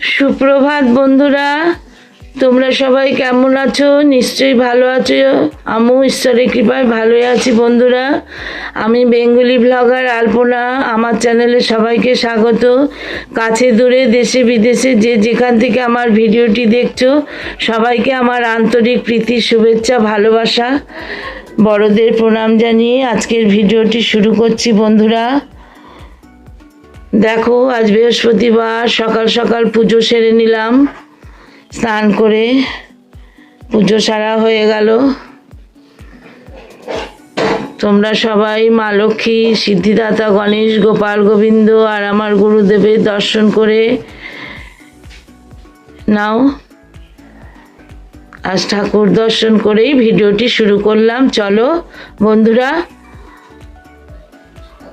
সুপ্রভাত, বন্ধুরা। তোমরা সবাই কেমন আছো? নিশ্চয়ই ভালো আছো। আমিও ঈশ্বরের কৃপায় ভালোই আছি, বন্ধুরা। আমি বেঙ্গলি ব্লগার আলপনা। আমার চ্যানেলে সবাইকে স্বাগত। কাছে দূরে দেশে বিদেশে যে যেখান থেকে আমার ভিডিওটি দেখছ, সবাইকে আমার আন্তরিক প্রীতি, শুভেচ্ছা, ভালোবাসা, বড়দের প্রণাম জানিয়ে আজকের ভিডিওটি শুরু করছি, বন্ধুরা। দেখো, আজ বৃহস্পতিবার, সকাল সকাল পুজো সেরে নিলাম। স্নান করে পুজো সারা হয়ে গেল। তোমরা সবাই মা লক্ষ্মী, সিদ্ধিদাতা গণেশ, গোপাল গোবিন্দ আর আমার গুরুদেবের দর্শন করে নাও। আজ ঠাকুর দর্শন করেই ভিডিওটি শুরু করলাম। চলো বন্ধুরা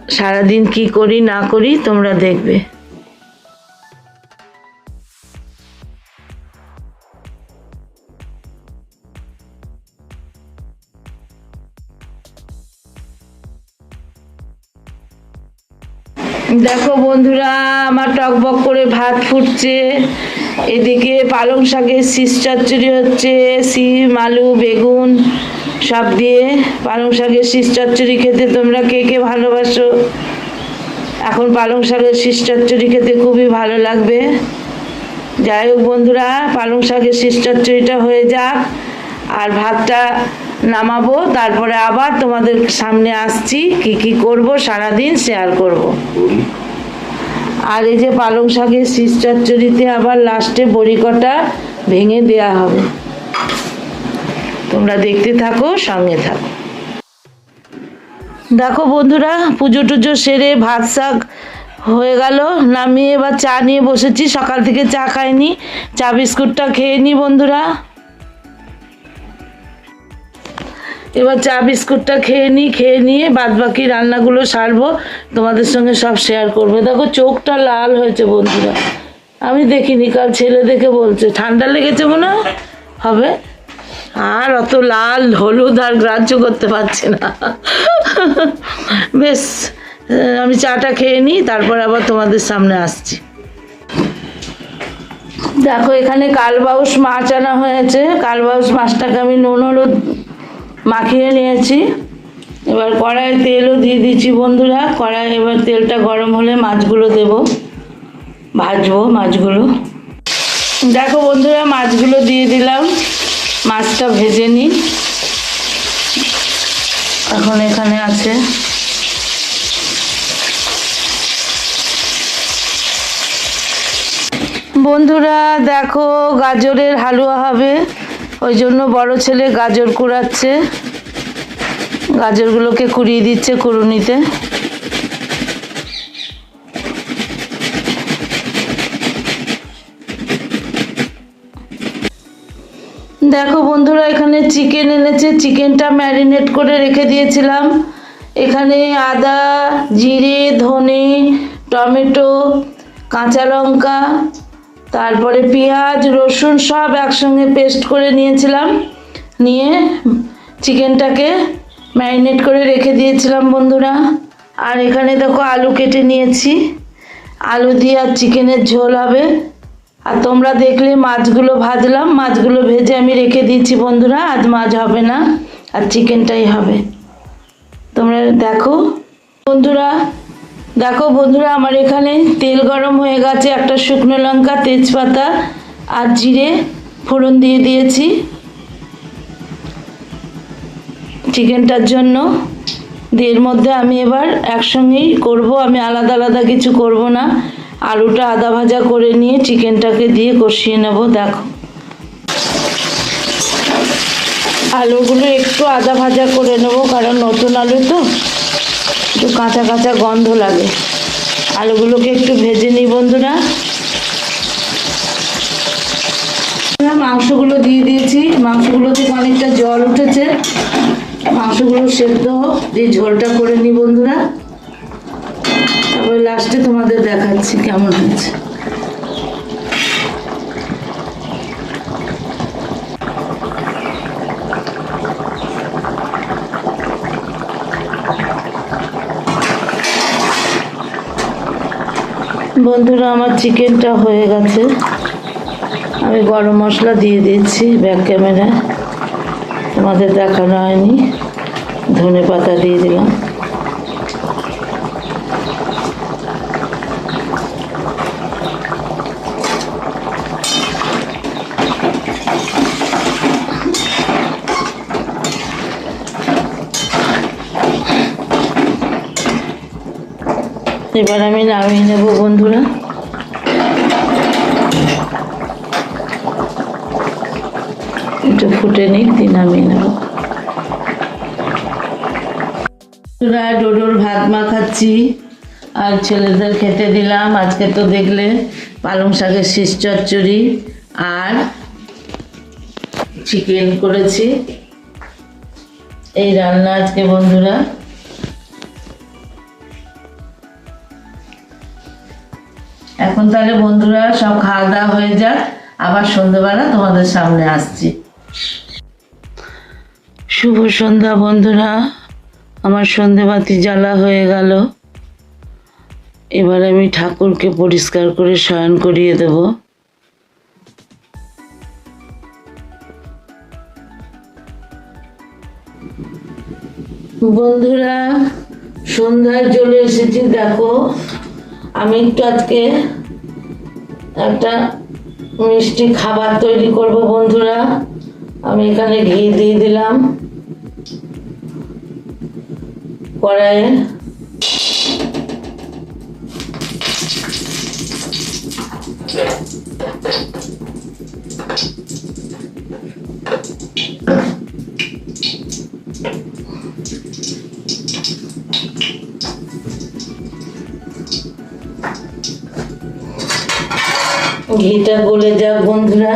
সারাদিন কি করি, না করি, তোমরা দেখবে। দেখো বন্ধুরা, আমার টকবক করে ভাত ফুটছে। এদিকে পালং শাকের শীষ চচ্চড়ি হচ্ছে সিম আলু, বেগুন। সব দিয়ে পালং শাকের শীষ চচ্চড়ি খেতে তোমরা কে কে ভালোবাসো? এখন পালং শাকের শীষ চচ্চড়ি খেতে খুবই ভালো লাগবে। যাই হোক বন্ধুরা পালং শাকের শীষ চচ্চড়িটা হয়ে যাক আর ভাতটা নামাবো তারপরে আবার তোমাদের সামনে আসছি কি কি করব সারাদিন শেয়ার করব। আর এই যে পালং শাকের শীষ চচ্চড়িতে আবার লাস্টে বড়ি কটা ভেঙে দেয়া হবে। তোমরা দেখতে থাকো সঙ্গে থাকো। দেখো বন্ধুরা, পুজো টুজো সেরে ভাত শাক হয়ে গেল। নামিয়ে এবার চা নিয়ে বসেছি। সকাল থেকে চা খাইনি। চা বিস্কুটটা খেয়ে নি বন্ধুরা। এবার চা বিস্কুটটা খেয়ে নিই খেয়ে নিয়ে বাদ বাকি রান্নাগুলো সারবো। তোমাদের সঙ্গে সব শেয়ার করব। দেখো চোখটা লাল হয়েছে বন্ধুরা। আমি দেখিনি, কাল ছেলে দেখে বলছে। ঠান্ডা লেগেছে মনে? হবে? আর অত লাল, হলুদ আর গ্রাহ্য করতে পারছে না। বেশ, আমি চাটা খেয়ে নিই, তারপর আবার তোমাদের সামনে আসছি। দেখো, এখানে কালবাউস মাছ আনা হয়েছে। কালবাউস মাছটাকে আমি নুন, হলুদ মাখিয়ে নিয়েছি। এবার কড়াইয়ে তেলও দিয়ে দিচ্ছি বন্ধুরা। কড়াই এবার তেলটা গরম হলে মাছগুলো দেব। ভাজবো মাছগুলো। দেখো বন্ধুরা, মাছগুলো দিয়ে দিলাম। মাছটা ভেজে নিই। এখন এখানে আছে বন্ধুরা, দেখো গাজরের হালুয়া হবে। ওই জন্য বড় ছেলে গাজর কুড়াচ্ছে। গাজরগুলোকে কুড়িয়ে দিচ্ছে কুড়ুনিতে। দেখো বন্ধুরা, এখানে চিকেন এনেছে। চিকেনটা ম্যারিনেট করে রেখে দিয়েছিলাম। এখানে আদা, জিরে, ধনে, টমেটো, কাঁচা লঙ্কা, তারপরে পেঁয়াজ, রসুন সব একসঙ্গে পেস্ট করে নিয়েছিলাম। নিয়ে চিকেনটাকে ম্যারিনেট করে রেখে দিয়েছিলাম বন্ধুরা। আর এখানে দেখো আলু কেটে নিয়েছি। আলু দিয়ে আর চিকেনের ঝোল হবে। আর তোমরা দেখলে মাছগুলো ভাজলাম, মাছগুলো ভেজে আমি রেখে দিয়েছি বন্ধুরা, আজ মাছ হবে না, আর চিকেনটাই হবে। তোমরা দেখো, বন্ধুরা দেখো বন্ধুরা, আমার এখানে তেল গরম হয়ে গেছে, একটা শুকনো লঙ্কা, তেজপাতা আর জিরে ফোড়ন দিয়ে দিয়েছি। চিকেনটার জন্য দিয়ে এর মধ্যে আমি এবার একসঙ্গেই করব, আমি আলাদা আলাদা কিছু করব না। আলুটা আদা ভাজা করে নিয়ে চিকেনটাকে দিয়ে কষিয়ে নেব, দেখো। আলুগুলো একটু আদা ভাজা করে নেব, কারণ নতুন আলু তো, একটু কাঁচা কাঁচা গন্ধ লাগে। আলুগুলোকে একটু ভেজে নিই, বন্ধুরা। মাংসগুলো দিয়ে দিয়েছি। মাংসগুলো থেকে অনেকটা জল উঠেছে। মাংসগুলো সেদ্ধ হোক, দিয়ে ঝোলটা করে নিই, বন্ধুরা। তারপরে লাস্টে তোমাদের দেখাচ্ছি, কেমন হয়েছে? বন্ধুরা, আমার চিকেনটা হয়ে গেছে। আমি গরম মশলা দিয়ে দিচ্ছি ব্যাক ক্যামেরায়। তোমাদের দেখানো হয়নি। ধনে পাতা দিয়ে দিলাম। এবার আমি নামিয়ে নেব, বন্ধুরা। একটু ফুটে নিক, দিয়ে নামিয়ে নেব। বন্ধুরা, ডোডোর ভাত মাখাচ্ছি, আর ছেলেদের খেতে দিলাম। আজকে তো দেখলে, পালং শাকের শীষ চচ্চড়ি, আর চিকেন করেছি। এই রান্না আজকে, বন্ধুরা। এখন তাহলে বন্ধুরা সব খাওয়া দাওয়া হয়ে যাক। আবার সন্ধ্যেবেলা তোমাদের সামনে আসছি। শুভ সন্ধ্যা বন্ধুরা। আমার সন্ধেবাতি জ্বালা হয়ে গেল। এবার আমি ঠাকুরকে পরিষ্কার করে শয়ন করিয়ে দেব। বন্ধুরা, সন্ধ্যায় চলে এসেছি, দেখো। আমি একটু আজকে একটা মিষ্টি খাবার তৈরি করব, বন্ধুরা। আমি এখানে ঘি দিয়ে দিলাম। কড়াইয়ে ঘিটা গলে যাক বন্ধুরা।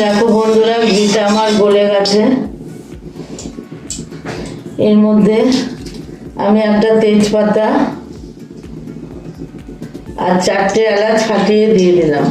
দেখো বন্ধুরা ঘিটা আমার গলে গেছে। এর মধ্যে আমি একটা তেজপাতা আর চারটে এলাচ ফাটিয়ে দিয়ে দিলাম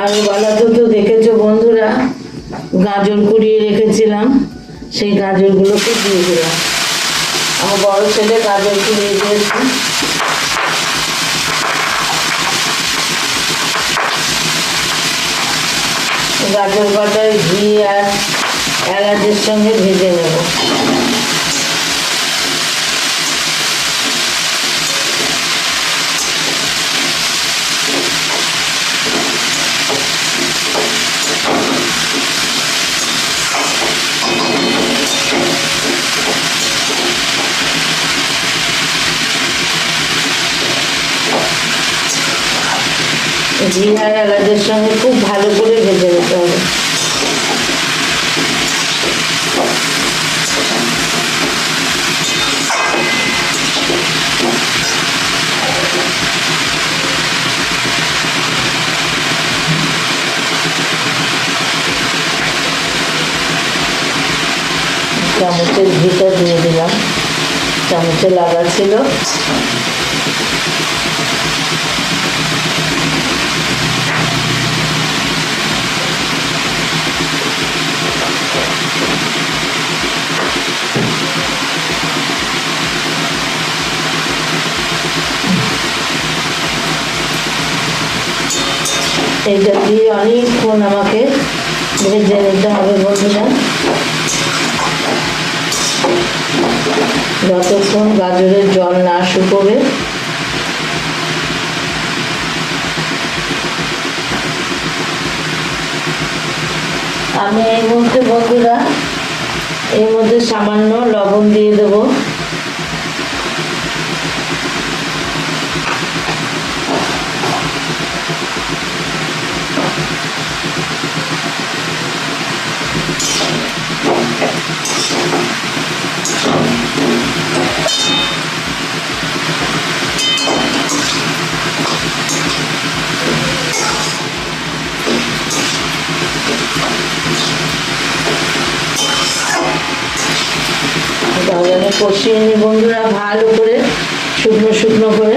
আর বেলাতে তো দেখেছ বন্ধুরা গাজর কুড়িয়ে রেখেছিলাম, সেই গাজরগুলোকে দিয়ে দিলাম। আমার বড় ছেলে গাজর কুড়িয়ে দিয়েছে। গাজর বাটায় ঘি আর এলাচের সঙ্গে ভেজে নেব। আর এলাচের সঙ্গে খুব ভালো করে ভেজে নিতে হবে। চামচের ঘিটা দিয়ে দিলাম। চামচে লাগা ছিল। এইটা দিয়ে অনেকক্ষণ আমাকে ভেজে নিতে হবে বন্ধুরা। যতক্ষণ গাজরের জল না শুকোবে। আমি এই মুহূর্তে বন্ধুরা, এর মধ্যে সামান্য লবণ দিয়ে দেবো তাহলে আমি কষিয়ে নিই বন্ধুরা ভালো করে শুকনো করে।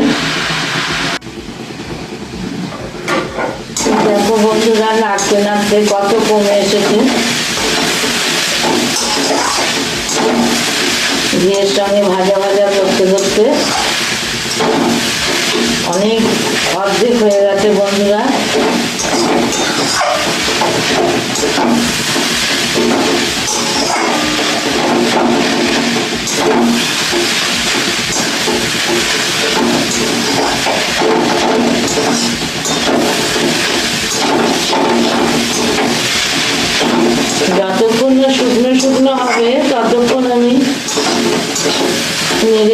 দেখো বন্ধুরা, নাড়তে নাড়তে কত কমে এসেছে। ঘিয়ের সঙ্গে ভাজা ভাজা করতে করতে অনেক অর্ধেক হয়ে গেছে বন্ধুরা।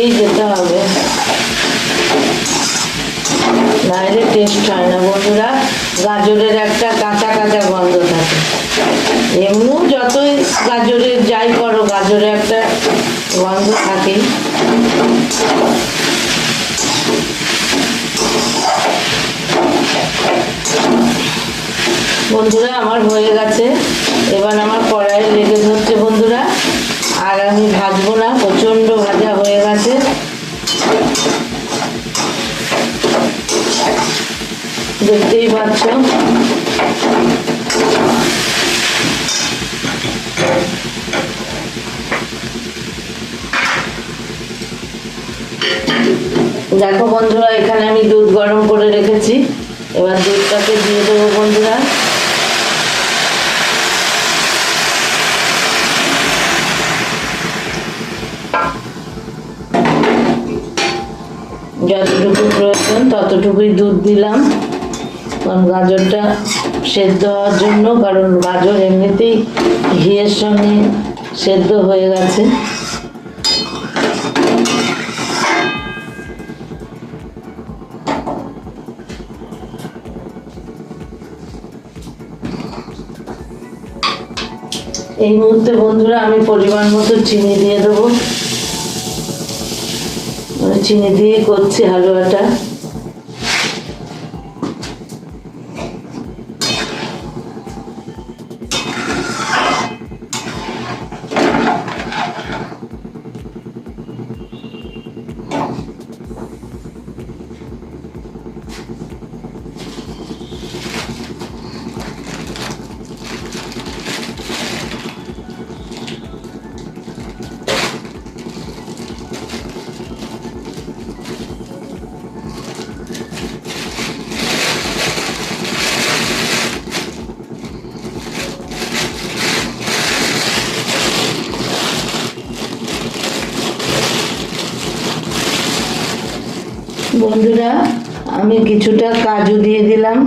নেড়েই যেতে হবে নাহলে টেস্ট হয় না বন্ধুরা, গাজরের একটা কাঁচা কাঁচা গন্ধ থাকে। এমনিও যতই গাজরের যাই করো, গাজরে একটা গন্ধ থাকেই। বন্ধুরা, আমার হয়ে গেছে। এবার আমার কড়াইয়ে লেগে ধরছে বন্ধুরা। আর আমি ভাজবো না, প্রচণ্ড ভাজা হয়ে গেছে। দেখতেই পাচ্ছ। দেখো বন্ধুরা, এখানে আমি দুধ গরম করে রেখেছি। এবার দুধটাকে দিয়ে দেবো বন্ধুরা। ততটুকুই দুধ দিলাম, কারণ গাজরটা সেদ্ধ হওয়ার জন্য, কারণ গাজর এমনিতেই ঘিয়ের সঙ্গে সেদ্ধ হয়ে গেছে। এই মুহূর্তে বন্ধুরা, আমি পরিমাণ মতো চিনি দিয়ে দেবো। আমি চিনি দিয়ে করছি হালুয়াটা। বন্ধুরা আমি কিছুটা কাজু দিয়ে দিলাম।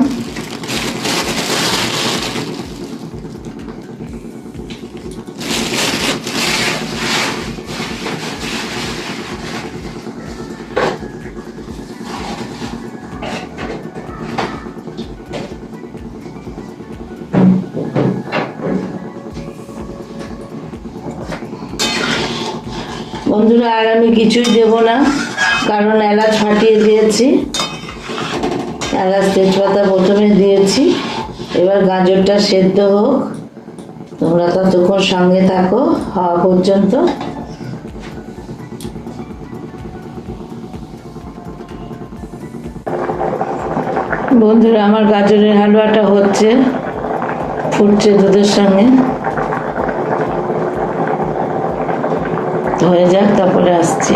বন্ধুরা আর আমি কিছুই দেব না। কারণ এলাচ ফাটিয়ে দিয়েছি। এলাচ তেজপাতা প্রথমে দিয়েছি। এবার গাজরটা সেদ্ধ হোক। তোমরা ততক্ষণ সঙ্গে থাকো হওয়া পর্যন্ত। বন্ধুরা, আমার গাজরের হালুয়াটা হচ্ছে, ফুটছে দুধের সঙ্গে। হয়ে যাক, তারপরে আসছি।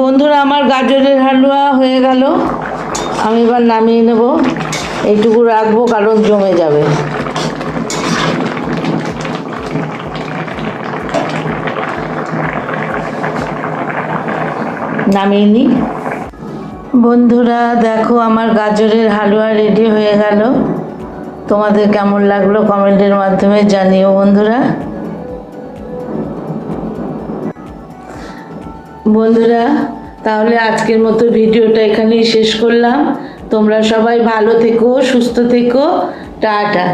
বন্ধুরা, আমার গাজরের হালুয়া হয়ে গেল। আমি এবার নামিয়ে নেব। এইটুকু রাখব, কারণ জমে যাবে। নামিয়ে নিই বন্ধুরা, দেখো আমার গাজরের হালুয়া রেডি হয়ে গেল। তোমাদের কেমন লাগল কমেন্টের মাধ্যমে জানিও বন্ধুরা। বন্ধুরা, তাহলে আজকের মতো ভিডিওটা এখানেই শেষ করলাম। তোমরা সবাই ভালো থেকো, সুস্থ থেকো। টাটা।